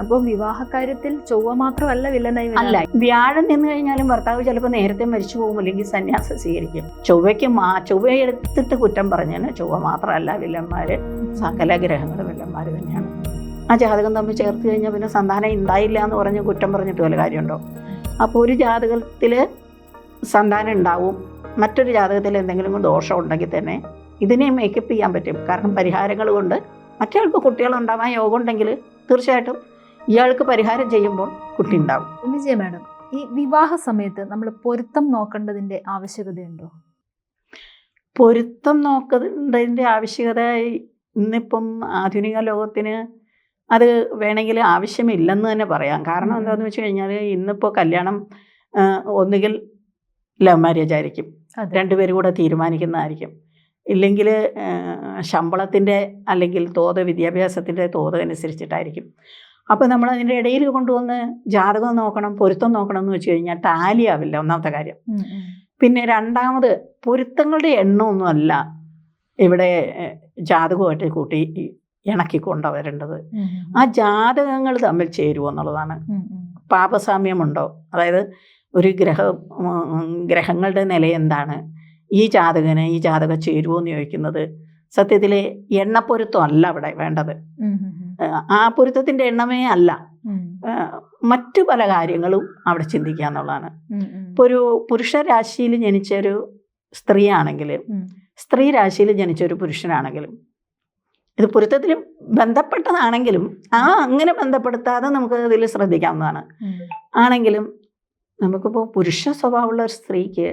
അപ്പോൾ വിവാഹ കാര്യത്തിൽ ചൊവ്വ മാത്രമല്ല വില്ലനായി. അല്ല. വ്യാഴം നിന്ന് കഴിഞ്ഞാലും ഭർത്താവ് ചിലപ്പോൾ നേരത്തെ മരിച്ചു പോകും അല്ലെങ്കിൽ സന്യാസം സ്വീകരിക്കും. ചൊവ്വയ്ക്ക് മാ ചൊവ്വ എടുത്തിട്ട് കുറ്റം പറഞ്ഞതിന് ചൊവ്വ മാത്രമല്ല വില്ലന്മാര് സകല ഗ്രഹങ്ങളും വില്ലന്മാർ തന്നെയാണ്. ആ ജാതകം തമ്മിൽ ചേർത്ത് കഴിഞ്ഞാൽ പിന്നെ സന്താനം ഉണ്ടായില്ല എന്ന് പറഞ്ഞ് കുറ്റം പറഞ്ഞിട്ട് വല്ല കാര്യമുണ്ടോ? അപ്പോൾ ഒരു ജാതകത്തിൽ സന്താനം ഉണ്ടാവും മറ്റൊരു ജാതകത്തിൽ എന്തെങ്കിലും ദോഷം ഉണ്ടെങ്കിൽ തന്നെ ഇതിനെ മേക്കപ്പ് ചെയ്യാൻ പറ്റും. കാരണം പരിഹാരങ്ങൾ കൊണ്ട് മറ്റേ ആൾക്ക് കുട്ടികളുണ്ടാവാൻ യോഗം ഉണ്ടെങ്കിൽ തീർച്ചയായിട്ടും ഇയാൾക്ക് പരിഹാരം ചെയ്യുമ്പോൾ കുട്ടി ഉണ്ടാവും. വിജയ മാഡം ഈ വിവാഹ സമയത്ത് നമ്മൾ പൊരുത്തം നോക്കേണ്ടതിന്റെ ആവശ്യകതയുണ്ടോ? പൊരുത്തം നോക്കുന്നതിന്റെ ആവശ്യകത ഇന്നിപ്പം ആധുനിക ലോകത്തിന് അത് വേണമെങ്കിൽ ആവശ്യമില്ലെന്ന് തന്നെ പറയാം. കാരണം എന്താണെന്ന് വെച്ച് കഴിഞ്ഞാൽ ഇന്നിപ്പോൾ കല്യാണം ഒന്നുകിൽ ലവ് മാരേജ് ആയിരിക്കും. രണ്ടുപേരും കൂടെ തീരുമാനിക്കുന്നതായിരിക്കും. ഇല്ലെങ്കിൽ ശമ്പളത്തിന്റെ അല്ലെങ്കിൽ തോത് വിദ്യാഭ്യാസത്തിന്റെ തോത് അനുസരിച്ചിട്ടായിരിക്കും അപ്പോൾ നമ്മൾ അതിന്റെ ഇടയിൽ കൊണ്ടുവന്ന് ജാതകം നോക്കണം പൊരുത്തം നോക്കണം എന്ന് വെച്ച് കഴിഞ്ഞാൽ ടാലി ആവില്ല ഒന്നാമത്തെ കാര്യം. പിന്നെ രണ്ടാമത് പൊരുത്തങ്ങളുടെ എണ്ണമൊന്നുമല്ല ഇവിടെ ഏഹ്, ജാതകമായിട്ട് കൂട്ടി ഇണക്കി കൊണ്ടുവരേണ്ടത് ആ ജാതകങ്ങൾ തമ്മിൽ ചേരുമോ എന്നുള്ളതാണ്. പാപസാമ്യമുണ്ടോ? അതായത് ഒരു ഗ്രഹ ഗ്രഹങ്ങളുടെ നില എന്താണ്? ഈ ജാതകന് ഈ ജാതക ചേരുമോ എന്ന് ചോദിക്കുന്നത് സത്യത്തിൽ എണ്ണപ്പൊരുത്തം അല്ല അവിടെ വേണ്ടത് ആ പൊരുത്തത്തിന്റെ എണ്ണമേ അല്ല മറ്റു പല കാര്യങ്ങളും അവിടെ ചിന്തിക്കുക എന്നുള്ളതാണ് ഉം. ഒരു പുരുഷരാശിയിൽ ജനിച്ച ഒരു സ്ത്രീയാണെങ്കിലും ഉം. സ്ത്രീ രാശിയിൽ ജനിച്ച ഒരു പുരുഷനാണെങ്കിലും ഇത് പൊരുത്തത്തിൽ ബന്ധപ്പെട്ടതാണെങ്കിലും ആ അങ്ങനെ ബന്ധപ്പെടുത്താതെ നമുക്ക് ഇതിൽ ശ്രദ്ധിക്കാവുന്നതാണ്. ആണെങ്കിലും നമുക്കിപ്പോൾ പുരുഷ സ്വഭാവമുള്ള ഒരു സ്ത്രീക്ക്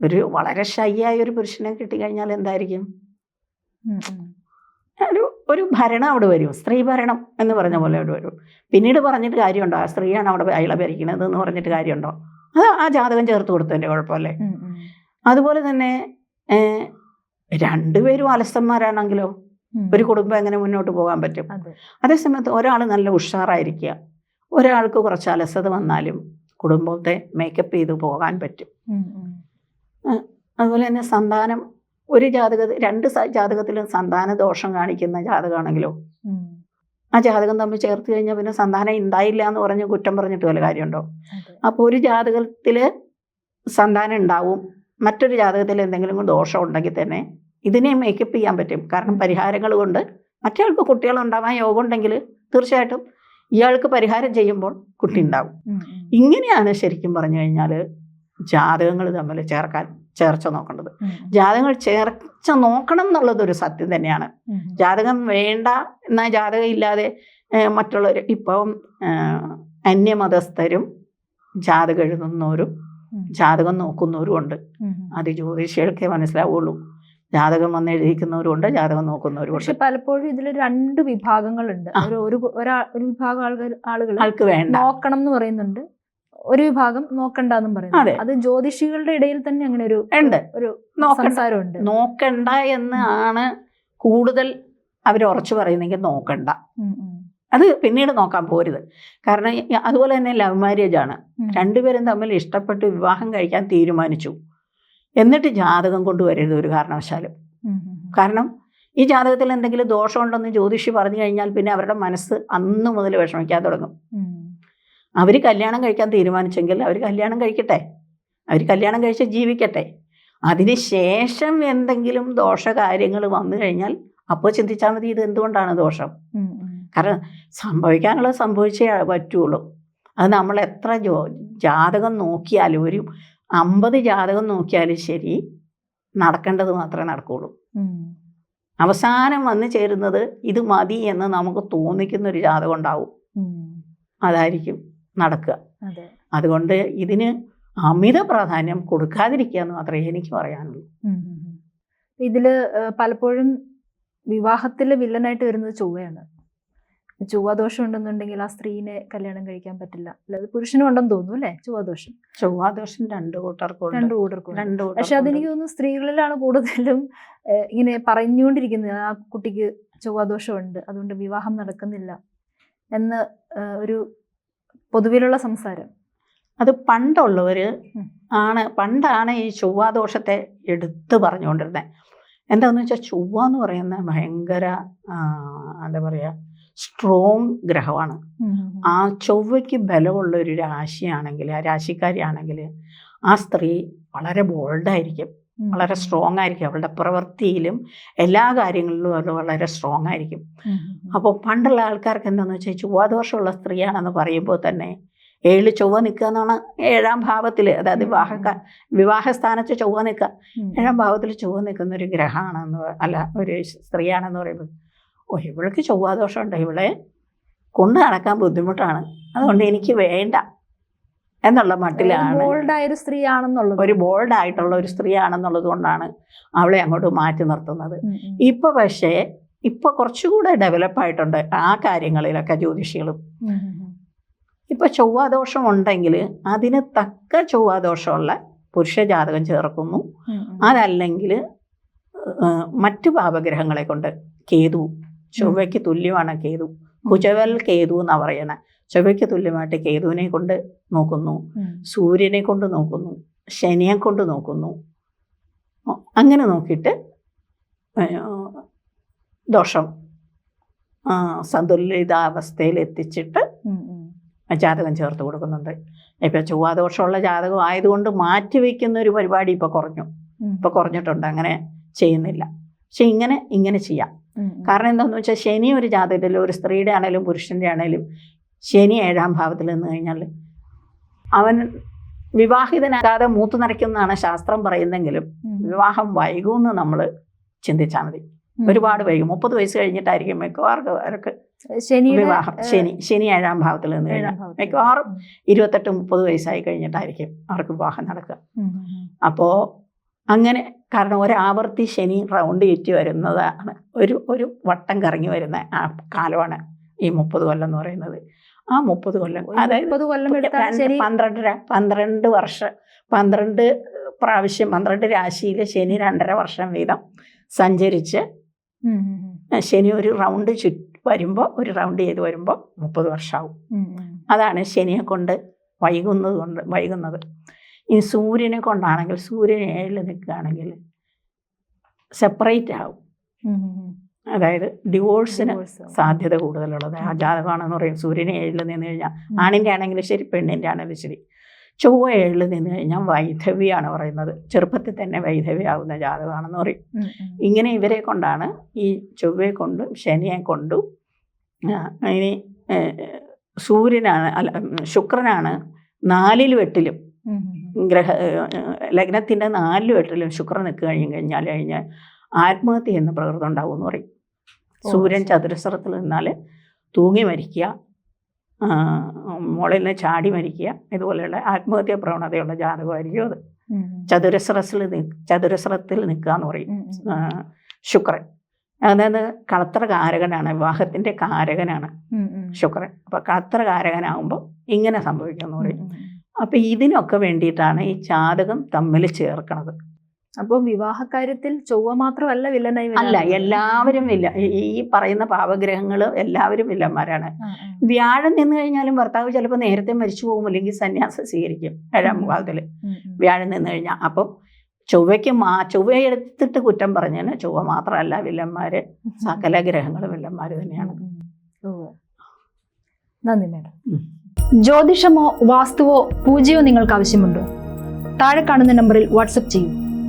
ഒരു വളരെ ഷൈ ആയ ഒരു പുരുഷനെ കിട്ടിക്കഴിഞ്ഞാൽ എന്തായിരിക്കും. ഒരു ഒരു ഭരണം അവിടെ വരും. സ്ത്രീ ഭരണം എന്ന് പറഞ്ഞ പോലെ അവിടെ വരും. പിന്നീട് പറഞ്ഞിട്ട് കാര്യമുണ്ടോ? ആ സ്ത്രീയാണ് അവിടെ അയാളെ ഭരിക്കുന്നത് എന്ന് പറഞ്ഞിട്ട് കാര്യമുണ്ടോ? അത് ആ ജാതകം ചേർത്ത് കൊടുത്തതിന്റെ കുഴപ്പമല്ലേ. അതുപോലെ തന്നെ രണ്ടുപേരും അലസന്മാരാണെങ്കിലോ ഒരു കുടുംബം എങ്ങനെ മുന്നോട്ട് പോകാൻ പറ്റും? അതെ. അതേസമയത്ത് ഒരാൾ നല്ല ഉഷാറായിരിക്കുക. ഒരാൾക്ക് കുറച്ച് അലസത വന്നാലും കുടുംബത്തെ മേക്കപ്പ് ചെയ്ത് പോകാൻ പറ്റും. അതുപോലെ തന്നെ സന്താനം ഒരു ജാതക രണ്ട് ജാതകത്തിലും സന്താന ദോഷം കാണിക്കുന്ന ജാതകമാണെങ്കിലോ ആ ജാതകം തമ്മിൽ ചേർത്ത് കഴിഞ്ഞാൽ പിന്നെ സന്താനം ഉണ്ടായില്ല എന്ന് പറഞ്ഞ് കുറ്റം പറഞ്ഞിട്ട് വല്ല കാര്യമുണ്ടോ? അപ്പോൾ ഒരു ജാതകത്തിൽ സന്താനം ഉണ്ടാവും മറ്റൊരു ജാതകത്തിൽ എന്തെങ്കിലും ദോഷം ഉണ്ടെങ്കിൽ തന്നെ ഇതിനെ മേക്കപ്പ് ചെയ്യാൻ പറ്റും. കാരണം പരിഹാരങ്ങൾ കൊണ്ട് മറ്റേയാൾക്ക് കുട്ടികൾ ഉണ്ടാവാൻ യോഗം ഉണ്ടെങ്കിൽ തീർച്ചയായിട്ടും ഇയാൾക്ക് പരിഹാരം ചെയ്യുമ്പോൾ കുട്ടി ഉണ്ടാവും. ഇങ്ങനെയാണ് ശരിക്കും പറഞ്ഞു കഴിഞ്ഞാൽ ജാതകങ്ങൾ തമ്മിൽ ചേർക്കാൻ ചേർച്ച നോക്കേണ്ടത്. ജാതകങ്ങൾ ചേർച്ച നോക്കണം എന്നുള്ളത് ഒരു സത്യം തന്നെയാണ്. ജാതകം വേണ്ട എന്നാൽ ജാതകം ഇല്ലാതെ മറ്റുള്ളവർ ഇപ്പം അന്യമതസ്ഥരും ജാതകം എഴുതുന്നവരും ജാതകം നോക്കുന്നവരും ഉണ്ട്. അത് ജ്യോതിഷികൾക്കേ മനസ്സിലാവുള്ളൂ. ജാതകം വന്ന് എഴുതിക്കുന്നവരും ഉണ്ട് ജാതകം നോക്കുന്നവരും പക്ഷെ പലപ്പോഴും ഇതിൽ രണ്ട് വിഭാഗങ്ങളുണ്ട്. ആ. ഒരു ഒരു ഒരാ ഒരു വിഭാഗം ആളുകൾ ആളുകൾ ആൾക്ക് വേണ്ട. നോക്കണം എന്ന് പറയുന്നുണ്ട്. ഒരു വിഭാഗം നോക്കണ്ടെന്നും പറയുന്നു. അത്. ജ്യോതിഷികളുടെ ഇടയിൽ തന്നെ അങ്ങനെ ഒരു ഒരു നോക്കണ്ട. സംസാരമുണ്ട്. നോക്കണ്ട എന്ന് ആണ് കൂടുതൽ അവർ ഉറച്ചു പറയുന്നെങ്കിൽ നോക്കണ്ട. അത് പിന്നീട് നോക്കാൻ പോരുത്. കാരണം അതുപോലെ തന്നെ ലവ് മാരേജ് ആണ്. രണ്ടുപേരും തമ്മിൽ ഇഷ്ടപ്പെട്ട് വിവാഹം കഴിക്കാൻ തീരുമാനിച്ചു. എന്നിട്ട് ജാതകം കൊണ്ടുവരരുത് ഒരു കാരണവശാലും. കാരണം ഈ ജാതകത്തിൽ എന്തെങ്കിലും ദോഷമുണ്ടെന്ന് ജ്യോതിഷി പറഞ്ഞു കഴിഞ്ഞാൽ പിന്നെ അവരുടെ മനസ്സ് അന്ന് മുതൽ വിഷമിക്കാൻ തുടങ്ങും. അവർ കല്യാണം കഴിക്കാൻ തീരുമാനിച്ചെങ്കിൽ അവർ കല്യാണം കഴിക്കട്ടെ. അവർ കല്യാണം കഴിച്ച് ജീവിക്കട്ടെ. അതിന് ശേഷം എന്തെങ്കിലും ദോഷകാര്യങ്ങൾ വന്നു കഴിഞ്ഞാൽ അപ്പോൾ ചിന്തിച്ചാൽ മതി ഇത് എന്തുകൊണ്ടാണ് ദോഷം. കാരണം സംഭവിക്കാനുള്ളത് സംഭവിച്ചേ പറ്റുള്ളൂ. അത് നമ്മൾ എത്ര ജോ ജാതകം നോക്കിയാലും ഒരു അമ്പത് ജാതകം നോക്കിയാലും ശരി നടക്കേണ്ടത് മാത്രമേ നടക്കുകയുള്ളൂ അവസാനം വന്നു ചേരുന്നത് ഇത് മതി എന്ന് നമുക്ക് തോന്നിക്കുന്ന ഒരു ജാതകം ഉണ്ടാവും. അതായിരിക്കും. നടക്കുക. അതെ. അതുകൊണ്ട് ഇതിന് അമിത പ്രാധാന്യം കൊടുക്കാതിരിക്കുക എന്ന് മാത്രമേ എനിക്ക് പറയാനുള്ളൂ. ഇതിൽ പലപ്പോഴും വിവാഹത്തിൽ വില്ലനായിട്ട് വരുന്നത് ചൊവ്വയാണ്. ചൊവ്വാദോഷം ഉണ്ടെന്നുണ്ടെങ്കിൽ ആ സ്ത്രീനെ കല്യാണം കഴിക്കാൻ പറ്റില്ല. അല്ലാതെ പുരുഷനും ഉണ്ടെന്ന് തോന്നുന്നു അല്ലേ? ചൊവ്വാദോഷം. ചൊവ്വാദോഷം രണ്ട് കൂട്ടർക്കും രണ്ടു കൂട്ടർക്കും രണ്ട് പക്ഷെ. അതെനിക്ക് തോന്നുന്നു സ്ത്രീകളിലാണ് കൂടുതലും ഇങ്ങനെ പറഞ്ഞുകൊണ്ടിരിക്കുന്നത്. ആ കുട്ടിക്ക് ചൊവ്വാദോഷമുണ്ട്. അതുകൊണ്ട് വിവാഹം നടക്കുന്നില്ല. എന്ന് ഒരു പൊതുവിലുള്ള സംസാരം. അത് പണ്ടുള്ളവർ ആണ് പണ്ടാണ് ഈ ചൊവ്വാദോഷത്തെ എടുത്ത് പറഞ്ഞുകൊണ്ടിരുന്നത് എന്താണെന്ന് വെച്ചാൽ ചൊവ്വ എന്ന് പറയുന്ന ഭയങ്കര എന്താ പറയുക സ്ട്രോങ് ഗ്രഹമാണ്. ആ ചൊവ്വയ്ക്ക് ബലമുള്ള ഒരു രാശിയാണെങ്കിൽ ആ രാശിക്കാരിയാണെങ്കിൽ ആ സ്ത്രീ വളരെ ബോൾഡായിരിക്കും വളരെ സ്ട്രോങ് ആയിരിക്കും. അവളുടെ പ്രവൃത്തിയിലും എല്ലാ കാര്യങ്ങളിലും അവൾ വളരെ സ്ട്രോങ് ആയിരിക്കും. അപ്പോൾ പണ്ടുള്ള ആൾക്കാർക്ക് എന്താണെന്ന് വെച്ചാൽ ചൊവ്വാദോഷമുള്ള സ്ത്രീയാണെന്ന് പറയുമ്പോൾ തന്നെ ഏഴ് ചൊവ്വ നിൽക്കുക എന്നാണ് ഏഴാം ഭാവത്തിൽ അതായത് വിവാഹ വിവാഹ സ്ഥാനത്ത് ചൊവ്വ നിൽക്കുക. ഏഴാം ഭാവത്തിൽ ചൊവ്വ നിൽക്കുന്ന ഒരു ഗ്രഹമാണെന്ന് അല്ല ഒരു സ്ത്രീയാണെന്ന് പറയുമ്പോൾ ഓ ഇവൾക്ക് ചൊവ്വാദോഷമുണ്ട് ഇവളെ കൊണ്ടു നടക്കാൻ ബുദ്ധിമുട്ടാണ്. അതുകൊണ്ട് എനിക്ക് വേണ്ട. എന്നുള്ള മട്ടിലാണ് bold ആയ ഒരു സ്ത്രീ ആണെന്നുള്ളത് ഒരു ബോൾഡ് ആയിട്ടുള്ള ഒരു സ്ത്രീയാണെന്നുള്ളത് കൊണ്ടാണ് അവളെ അങ്ങോട്ട് മാറ്റി നിർത്തുന്നത്. ഇപ്പൊ പക്ഷേ ഇപ്പൊ കുറച്ചുകൂടെ ഡെവലപ്പ് ആയിട്ടുണ്ട് ആ കാര്യങ്ങളിലൊക്കെ ജ്യോതിഷികളും. ഇപ്പൊ ചൊവ്വാദോഷം ഉണ്ടെങ്കിൽ അതിന് തക്ക ചൊവ്വാദോഷമുള്ള പുരുഷ ജാതകം ചേർക്കുന്നു. അതല്ലെങ്കിൽ മറ്റു പാപഗ്രഹങ്ങളെ കൊണ്ട് കേതു ചൊവ്വയ്ക്ക് തുല്യമാണ് കേതു കുചവൽ കേതു എന്നാ പറയുന്നത് ചൊവ്വയ്ക്ക് തുല്യമായിട്ട് കേതുവിനെ കൊണ്ട് നോക്കുന്നു സൂര്യനെ കൊണ്ട് നോക്കുന്നു ശനിയെ കൊണ്ട് നോക്കുന്നു. അങ്ങനെ നോക്കിയിട്ട് ദോഷം സന്തുലിതാവസ്ഥയിൽ എത്തിച്ചിട്ട്. ജാതകം ചേർത്ത് കൊടുക്കുന്നുണ്ട്. ഇപ്പം ചൊവ്വാദോഷമുള്ള ജാതകം ആയതുകൊണ്ട് മാറ്റിവെക്കുന്ന ഒരു പരിപാടി ഇപ്പോൾ കുറഞ്ഞു. ഇപ്പൊ ഇപ്പോൾ കുറഞ്ഞിട്ടുണ്ട് അങ്ങനെ ചെയ്യുന്നില്ല. പക്ഷെ ഇങ്ങനെ ഇങ്ങനെ ചെയ്യാം. കാരണം എന്താണെന്ന് വെച്ചാൽ ശനി ഒരു ജാതകത്തിൽ ഒരു സ്ത്രീയുടെ ആണെങ്കിലും പുരുഷന്റെ ആണെങ്കിലും ശനി ഏഴാം ഭാവത്തിൽ നിന്ന് കഴിഞ്ഞാൽ അവൻ വിവാഹിതനാകാതെ മൂത്തു നിറയ്ക്കുന്നതാണ് ശാസ്ത്രം പറയുന്നെങ്കിലും വിവാഹം വൈകുമെന്ന് നമ്മൾ ചിന്തിച്ചാൽ മതി. ഒരുപാട് വൈകും. മുപ്പത് വയസ്സ് കഴിഞ്ഞിട്ടായിരിക്കും മിക്കവാറും അവർക്ക് വിവാഹം. ശനി ശനി ഏഴാം ഭാവത്തിൽ നിന്ന് കഴിഞ്ഞാൽ. മിക്കവാറും ഇരുപത്തെട്ട് മുപ്പത് വയസ്സായി കഴിഞ്ഞിട്ടായിരിക്കും അവർക്ക് വിവാഹം നടക്കുക. അപ്പോൾ അങ്ങനെ കാരണം ഒരാവർത്തി ശനി റൗണ്ട് ചുറ്റി വരുന്നതാണ്. ഒരു ഒരു വട്ടം കറങ്ങി വരുന്ന ആ കാലമാണ് ഈ മുപ്പത് കൊല്ലം എന്ന് പറയുന്നത്. ആ മുപ്പത് കൊല്ലം അതായത് മുപ്പത് കൊല്ലം പന്ത്രണ്ടര പന്ത്രണ്ട് വർഷം പന്ത്രണ്ട് പ്രാവശ്യം പന്ത്രണ്ട് രാശിയിൽ ശനി രണ്ടര വർഷം വീതം സഞ്ചരിച്ച്. ശനി ഒരു റൗണ്ട് ചുറ്റ് വരുമ്പോൾ ഒരു റൗണ്ട് ചെയ്ത് വരുമ്പോൾ മുപ്പത് വർഷമാവും. അതാണ് ശനിയെ കൊണ്ട് വൈകുന്നത് കൊണ്ട് വൈകുന്നത് ഈ സൂര്യനെ കൊണ്ടാണെങ്കിൽ സൂര്യൻ ഏഴിൽ നിൽക്കുകയാണെങ്കിൽ സെപ്പറേറ്റ് ആവും. അതായത് ഡിവോഴ്സിന് സാധ്യത കൂടുതലുള്ളത്. ആ ജാതകമാണെന്ന് പറയും. സൂര്യനെ ഏഴിൽ നിന്ന് കഴിഞ്ഞാൽ ആണിന്റെ ആണെങ്കിലും ശരി പെണ്ണിന്റെ ആണെങ്കിലും ശരി. ചൊവ്വ ഏഴിൽ നിന്ന് കഴിഞ്ഞാൽ വൈധവ്യാണ് പറയുന്നത്. ചെറുപ്പത്തിൽ തന്നെ വൈധവ്യാവുന്ന ജാതകമാണെന്ന് പറയും. ഇങ്ങനെ ഇവരെ കൊണ്ടാണ് ഈ ചൊവ്വയെ കൊണ്ടും ശനിയെ കൊണ്ടും ഇനി സൂര്യനാണ് അല്ല ശുക്രനാണ് നാലിലും എട്ടിലും. ഗ്രഹ ലഗ്നത്തിന്റെ നാലിലും എട്ടിലും ശുക്രൻ നിൽക്കുക കഴിഞ്ഞ് കഴിഞ്ഞാൽ കഴിഞ്ഞാൽ ആത്മഹത്യ എന്ന പ്രകൃതം ഉണ്ടാവും എന്ന് പറയും. സൂര്യൻ ശരി. ചതുരശ്രത്തിൽ നിന്നാൽ തൂങ്ങി മരിക്കുക മുകളിൽ നിന്ന് ചാടി മരിക്കുക ഇതുപോലെയുള്ള ആത്മഹത്യാ പ്രവണതയുള്ള ജാതകമായിരിക്കും അത്. ചതുരശ്രസിൽ ചതുരശ്രത്തിൽ നിൽക്കുക എന്ന് പറയും ശുക്രൻ അതായത് കളത്ര കാരകനാണ് വിവാഹത്തിന്റെ കാരകനാണ്. ശുക്രൻ അപ്പോൾ കളത്ര കാരകനാകുമ്പോൾ ഇങ്ങനെ സംഭവിക്കുമെന്ന് പറയും ഉം, ഉം, ഉം. അപ്പം ഇതിനൊക്കെ വേണ്ടിയിട്ടാണ് ഈ ജാതകം തമ്മിൽ ചേർക്കണത് അപ്പൊ വിവാഹക്കാര്യത്തിൽ ചൊവ്വ മാത്രമല്ല വില്ലനായി അല്ല. എല്ലാവരും വില്ല ഈ- പറയുന്ന പാവഗ്രഹങ്ങൾ എല്ലാവരും വില്ലന്മാരാണ്. വ്യാഴം നിന്ന് കഴിഞ്ഞാലും ഭർത്താവ് ചിലപ്പോൾ നേരത്തെ മരിച്ചു പോകും അല്ലെങ്കിൽ സന്യാസം സ്വീകരിക്കും ഏഴാം. ഭാഗത്തിൽ. വ്യാഴം നിന്ന് കഴിഞ്ഞാൽ അപ്പം ചൊവ്വയ്ക്ക് മാ ചൊവ്വയെടുത്തിട്ട് കുറ്റം പറഞ്ഞതിന് ചൊവ്വ മാത്രമല്ല വില്ലന്മാർ സകല ഗ്രഹങ്ങളും വില്ലന്മാർ തന്നെയാണ്. നന്ദി മാഡം ജ്യോതിഷമോ വാസ്തുവോ പൂജയോ നിങ്ങൾക്ക് ആവശ്യമുണ്ടോ താഴെ കാണുന്ന നമ്പറിൽ വാട്സപ്പ് ചെയ്യൂ